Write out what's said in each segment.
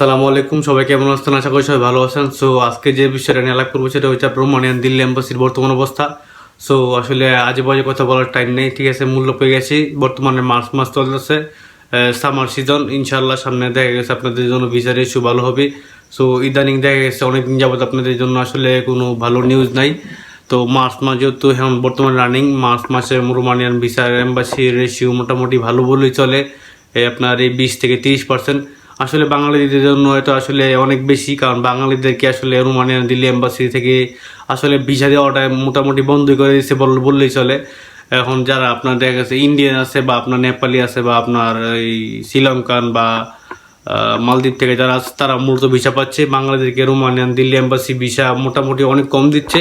আসসালামু আলাইকুম। সবাই কেমন আছেন? আশা করি সবাই ভালো আছেন। সো আজকে যে বিষয়টা নিয়ে আলাপ করব সেটা হচ্ছে রোমানিয়ান দিল্লি এম্বাসির বর্তমান অবস্থা। সো আসলে আজে বাজে কথা বলার টাইম নেই। ঠিক আছে মূল্য পেয়ে গেছি। বর্তমানে মার্চ মাস চলতেছে। সামার সিজন ইনশাল্লাহ সামনে দেখা গেছে আপনাদের জন্য ভিসার ইস্যু ভালো হবে। সো ইদানিং দেখা গেছে অনেকদিন যাবত আপনাদের জন্য আসলে কোনো ভালো নিউজ নাই। তো মার্চ মাস যেহেতু এখন বর্তমানে রানিং মার্চ মাসে রোমানিয়ান ভিসার এম্বাসির রেশিও মোটামুটি ভালো বলেই চলে। আপনার এই বিশ থেকে তিরিশ পার্সেন্ট আসলে বাঙালিদের জন্য এটা আসলে অনেক বেশি, কারণ বাঙালিদেরকে আসলে রোমানিয়ান দিল্লি এম্বাসি থেকে আসলে ভিসা দেওয়াটা মোটামুটি বন্ধ করে বল- বললেই চলে। এখন যারা আপনার দেখা গেছে ইন্ডিয়ান আছে বা আপনার নেপালি আছে বা আপনার এই শ্রীলঙ্কান বা মালদ্বীপ থেকে যারা আছে, তারা মূলত ভিসা পাচ্ছে। বাংলাদেশকে রোমানিয়ান দিল্লি এম্বাসি ভিসা মোটামুটি অনেক কম দিচ্ছে।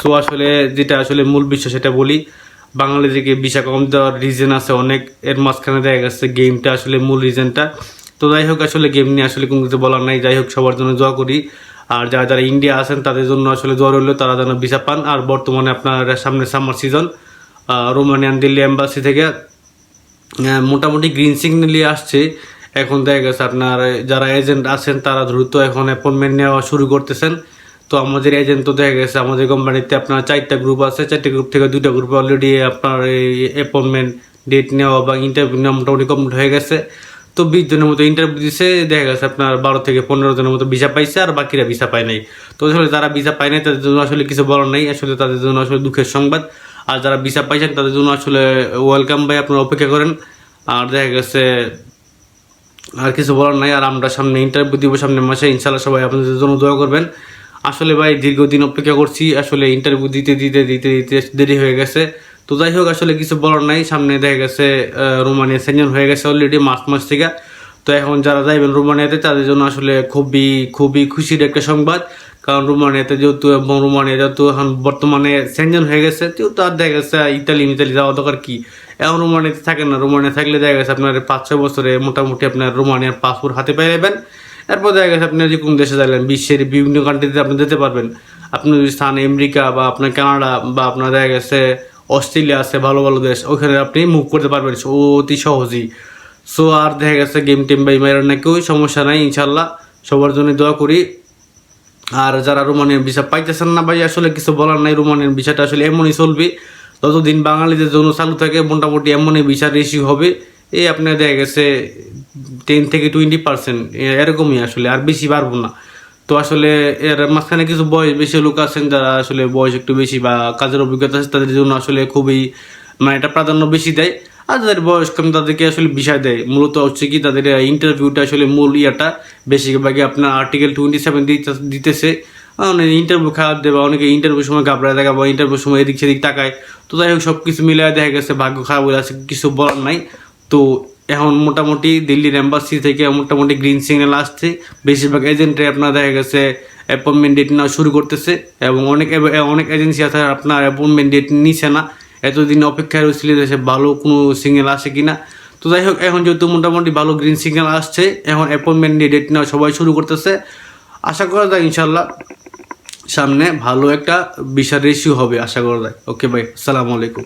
সো আসলে যেটা আসলে মূল বিষয় সেটা বলি বাংলাদেশকে ভিসা কম দেওয়ার রিজন আছে অনেক। এর মাঝখানে দেখা গেছে গেমটা আসলে মূল রিজনটা তো যাই হোক, আসলে গেম নিয়ে আসলে কোনো কিছু বলার নাই। যাই হোক, সবার জন্য দোয়া করি। আর যারা যারা ইন্ডিয়া আছেন, তাদের জন্য আসলে দোয়া রইল, তারা যেন ভিসা পান। আর বর্তমানে আপনার সামনে summer season Romanian Delhi embassy থেকে মোটামুটি গ্রিন সিগন্যালি আসছে। এখন দেখা গেছে আপনার, যারা এজেন্ট আছেন, তারা দ্রুত এখন অ্যাপয়েন্টমেন্ট নেওয়া শুরু করতেছেন। তো আমাদের এজেন্ট তো দেখা গেছে, আমাদের কোম্পানিতে আপনার চারটা গ্রুপ আছে। চারটে গ্রুপ থেকে দুইটা গ্রুপে অলরেডি আপনার এই অ্যাপয়েন্টমেন্ট ডেট নেওয়া বা ইন্টারভিউ নেওয়া মোটামুটি কমপ্লিট হয়ে গেছে। তো বিশ জনের মতো ইন্টারভিউ দিছে, দেখা গেছে আপনার বারো থেকে পনেরো জনের মতো ভিসা পাইছে আর বাকিরা ভিসা পায় নাই। তো আসলে যারা ভিসা পায় নাই, তাদের জন্য আসলে কিছু বলার নাই। আসলে তাদের জন্য আসলে দুঃখের সংবাদ। আর যারা ভিসা পাইছেন, তাদের জন্য আসলে ওয়েলকাম ভাই, আপনারা অপেক্ষা করেন। আর দেখা গেছে, আর কিছু বলার নাই। আর আমরা সামনে ইন্টারভিউ দিব সামনে মাসে ইনশাল্লাহ সবাই আপনাদের জন্য দোয়া করবেন। আসলে ভাই, দীর্ঘদিন অপেক্ষা করছি। আসলে ইন্টারভিউ দিতে দিতে দিতে দিতে দেরি হয়ে গেছে। তো যাই হোক, আসলে কিছু বলার নাই। সামনে দেখা গেছে রোমানিয়া সেঞ্জন হয়ে গেছে অলরেডি মার্চ মাস থেকে। তো এখন যারা যাইবেন রোমানিয়াতে, তাদের জন্য আসলে খুবই খুবই খুশির একটা সংবাদ। কারণ রোমানিয়াতে যেহেতু, এবং রোমানিয়া যেহেতু এখন বর্তমানে সেঞ্জন হয়ে গেছে, যেহেতু আর দেখা গেছে ইতালি ইতালি যাওয়া দরকার কি? এখন রোমানিয়াতে থাকেন না। রোমানিয়া থাকলে দেখা গেছে আপনার পাঁচ, ছয় বছরে মোটামুটি আপনার রোমানিয়ার পাসপোর্ট হাতে পেয়ে যাবেন। এরপর দেখা গেছে আপনি যে কোন দেশে যাবেন বিশ্বের বিভিন্ন কান্ট্রিতে আপনি যেতে পারবেন। আপনি যদি স্থান আমেরিকা বা আপনার কানাডা বা আপনার দেখা গেছে অস্ট্রেলিয়া আছে, ভালো ভালো দেশ, ওখানে আপনি মুভ করতে পারবেন অতি সহজেই। সো আর দেখা গেছে গেম টেম বা ইমাইরার না কেউ, সমস্যা নাই ইনশাল্লাহ সবার জন্য দোয়া করি। আর যারা রোমানিয়ান ভিসা পাইতেছেন না ভাই, আসলে কিছু বলার নাই রোমানিয়ান ভিসাটা আসলে এমনই চলবে। যতদিন বাঙালিদের জন্য চালু থাকে, মোটামুটি এমনই ভিসা রেশি হবে। এই আপনার দেখা গেছে টেন থেকে টোয়েন্টি পার্সেন্ট এরকমই আসলে, আর বেশি পারব না। তো আসলে এর মাঝখানে কিছু বয়স বেশি লোক আছেন যারা আসলে বয়স একটু বেশি বা কাজের অভিজ্ঞতা আছে, তাদের জন্য আসলে খুবই মানে এটা প্রাধান্য বেশি দেয়। আর যাদের বয়স কম, তাদেরকে আসলে বিষয় দেয়। মূলত হচ্ছে কি, তাদের ইন্টারভিউটা আসলে মূল ইয়াটা। বেশিরভাগই আপনার আর্টিকেল টোয়েন্টি সেভেন দিতেছে। অনেক ইন্টারভিউ খারাপ দেয় বা অনেকে ইন্টারভিউ সময় ঘাবড়ায় দেখা বা ইন্টারভিউ সময় এদিক সেদিক তাকায়। তো যাই হোক সব কিছু মিলিয়ে দেখা গেছে, ভাগ্য খারাপ হয়ে আছে কিছু বলার নাই। তো এখন মোটামুটি দিল্লির এম্বাসি থেকে মোটামুটি গ্রিন সিগন্যাল আসছে। বেশিরভাগ এজেন্টে আপনার দেখা গেছে অ্যাপয়েন্টমেন্ট ডেট নেওয়া শুরু করতেছে এবং অনেক অনেক এজেন্সি আছে আপনার অ্যাপয়েন্টমেন্ট ডেট নিচ্ছে না। এতদিন অপেক্ষায় রয়েছিল দেশে ভালো কোনো সিগন্যাল আসে কি না তো যাই হোক, এখন যেহেতু মোটামুটি ভালো গ্রিন সিগন্যাল আসছে, এখন অ্যাপয়েন্টমেন্ট নিয়ে ডেট নেওয়া সবাই শুরু করতেছে। আশা করা যায় ইনশাল্লাহ সামনে ভালো একটা বিশাল রেশিও হবে, আশা করা যায়। ওকে ভাই আসসালামু আলাইকুম